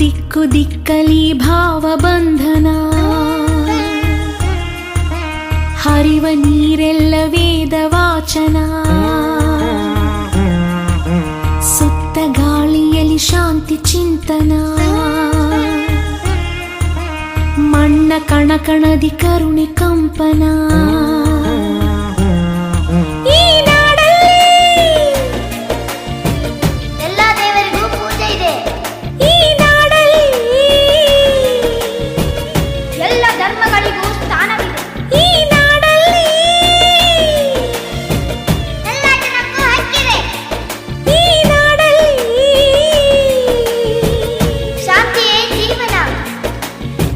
ದಿಕ್ಕು ದಿಕ್ಕಲಿ ಭಾವಬಂಧನ. ಹರಿವ ನೀರೆಲ್ಲ ವೇದ ವಾಚನ. ಸುತ್ತ ಗಾಳಿಯಲ್ಲಿ ಶಾಂತಿ ಚಿಂತನ. ಮಣ್ಣ ಕಣಕಣದಿ ಕರುಣೆ ಕಂಪನ.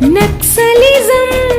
ನಕ್ಸಲಿಸಂ